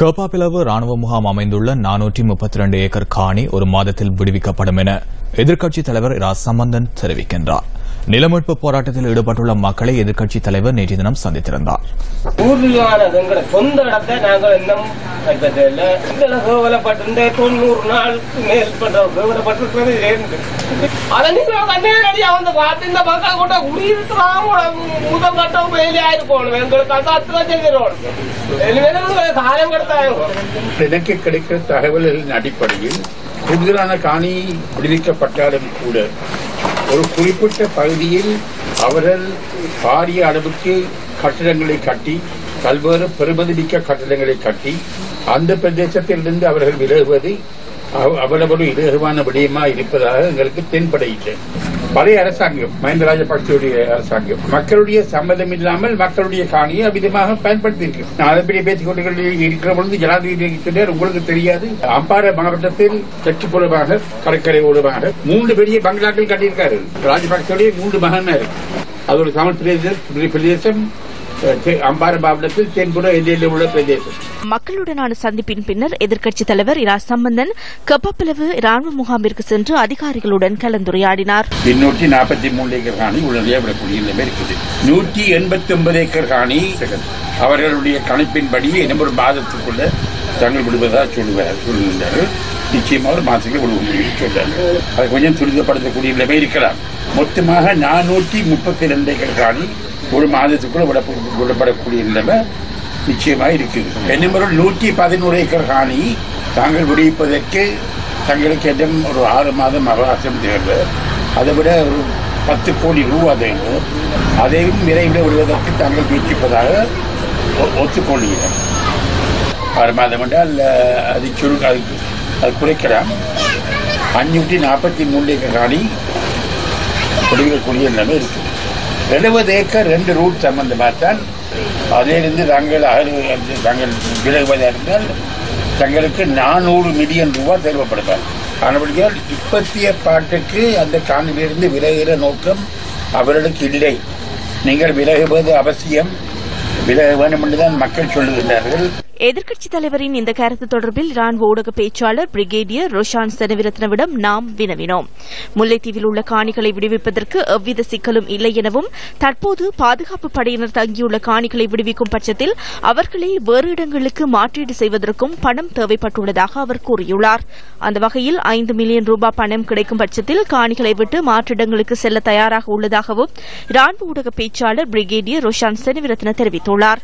கேப்பாப்பிளவு ராணுவ முகாம் அமைந்துள்ள நானூற்றி முப்பத்தி ரெண்டு ஏக்கர் காணி ஒரு மாதத்தில் விடுவிக்கப்படும் என எதிர்க்கட்சித் தலைவர் இரா சம்பந்தன் தெரிவிக்கின்றார். நிலமீட்பு போராட்டத்தில் ஈடுபட்டுள்ள மக்களை எதிர்க்கட்சித் தலைவர் நேற்று தினம் சந்தித்திருந்தார். பூர்வீகமானது எங்களை சொந்த இடத்தை நாங்கள் இன்னும் கைப்பற்றல எங்களை கேவலப்பட்டு இந்த தொண்ணூறு நாளுக்கு மேற்பட்ட கேவலப்பட்டிருக்கிறது இருந்து அதை நீங்க நேரடியா வந்து பார்த்து இந்த மக்கள் கூட குடியிருக்கிறாங்க முதல் கட்டம் வேலையா இருக்கணும் எங்களுக்கு அது அத்தனை செய்கிறோம் காலம் கடத்தாங்க. எனக்கு கிடைக்கிற தகவல்களின் அடிப்படையில் கூடுதலான காணி விடுவிக்கப்பட்டாலும் கூட ஒரு குறிப்பிட்ட பகுதியில் அவர்கள் பாரிய அளவுக்கு கட்டிடங்களை கட்டி பல்வேறு பெருமதிமிக்க கட்டிடங்களை கட்டி அந்த பிரதேசத்திலிருந்து அவர்கள் விலகுவது அவ்வளவு இலகுவான விடயமா இருப்பதாக எங்களுக்கு தென்படையிட்டேன் பழைய அரசாங்கம் மஹிந்த ராஜபக்சேவுடைய அரசாங்கம். மக்களுடைய சம்மதம் இல்லாமல் மக்களுடைய காணியை அமிதமாக பயன்படுத்தி நான் அதை பற்றி பேசிக் கொண்டு இருக்கிற பொழுது ஜனாதிபதி சொன்னார் உங்களுக்கு தெரியாது. அம்பாறை மாவட்டத்தில் தெற்குப்புறமாக கடற்கரை ஓரமாக மூன்று பெரிய பங்களாக்கள் கட்டியிருக்காரு. ராஜபக்சேவுடைய மூன்று மகன் அது ஒரு தமிழ் பிரதேசம் மாவட்டத்தில் தென்புற எல்லையில் உள்ள பிரதேசம். மக்களுடனான சந்திப்பின் பின்னர் எதிர்க்கட்சித் தலைவர் இரா சம்பந்தன் கப்பப்பிளவு ராணுவ முகாமிற்கு சென்று அதிகாரிகளுடன் கலந்துரையாடினார். எண்ணூற்றி நாற்பத்தி மூணு ஏக்கர் காணி உடனடியாக விடக்கூடிய நிலைமை இருக்குது. நூற்றி எண்பத்தி ஒன்பது ஏக்கர் காணி அவர்களுடைய கணிப்பின்படி இன்னும் ஒரு மாதத்துக்குள்ள தங்கள் விடுவதாக சொல்லுவார் சொல்லுகின்றார்கள். நிச்சயமாக ஒரு மாதத்துக்கு விடுவோம் சொல்றாங்க அது கொஞ்சம் துரிதப்படுத்தக்கூடிய நிலைமை இருக்கலாம். மொத்தமாக நானூற்றி முப்பத்தி ரெண்டு ஏக்கர் காணி ஒரு மாதத்துக்குள்ள விட விடப்படக்கூடிய நிலைமை நிச்சயமாக இருக்குது. என்னமொரு நூற்றி பதினோரு ஏக்கர் காணி தாங்கள் விடுவிப்பதற்கு தங்களுக்கு எதுவும் ஒரு ஆறு மாதம் அவகாசம் தேவை. அதை விட ஒரு பத்து கோடி ரூபா தேவை. அதையும் விரைவில் விடுவதற்கு தாங்கள் முயற்சிப்பதாக ஒ- ஆறு மாதம் என்றால் அது சுரு அது அது குறைக்கலாம். அஞ்சூற்றி நாற்பத்தி மூன்று ஏக்கர் காணி விடுவிக்கக்கூடிய நிலைமை இருக்குது. எழுபது ஏக்கர் ரெண்டு ரூட் சம்பந்தமாக தான் அதிலிருந்து தாங்கள் அகல் தாங்கள் விலகுவதாக இருந்தால் தங்களுக்கு நானூறு மில்லியன் ரூபாய் தேவைப்படுவார். ஆனபடியால் இப்பத்திய பாட்டுக்கு அந்த காணிலிருந்து விலகிற நோக்கம் அவர்களுக்கு இல்லை. நீங்கள் விலகுவது அவசியம். விலக வேண்டும் என்றுதான் மக்கள் சொல்லுகின்றார்கள். எதிர்க்கட்சித் தலைவரின் இந்த கருத்து தொடர்பில் ராணுவ ஊடக பேச்சாளர் பிரிகேடியர் ரோஷான் செனவிரத்னவிடம் நாம் வினவினோம். முல்லைத்தீவில் உள்ள காணிகளை விடுவிப்பதற்கு எவ்வித சிக்கலும் இல்லை எனவும் தற்போது பாதுகாப்பு படையினர் தங்கியுள்ள காணிகளை விடுவிக்கும் பட்சத்தில் அவர்களை வேறு இடங்களுக்கு மாற்றீடு செய்வதற்கும் பணம் தேவைப்பட்டுள்ளதாக அவர் கூறியுள்ளார். அந்த வகையில் ஐந்து மில்லியன் ரூபாய் பணம் கிடைக்கும் பட்சத்தில் காணிகளை விட்டு மாற்றிடங்களுக்கு செல்ல தயாராக உள்ளதாகவும் ராணுவ ஊடக பேச்சாளர் பிரிகேடியர் ரோஷான் செனவிரத்ன தெரிவித்துள்ளார்.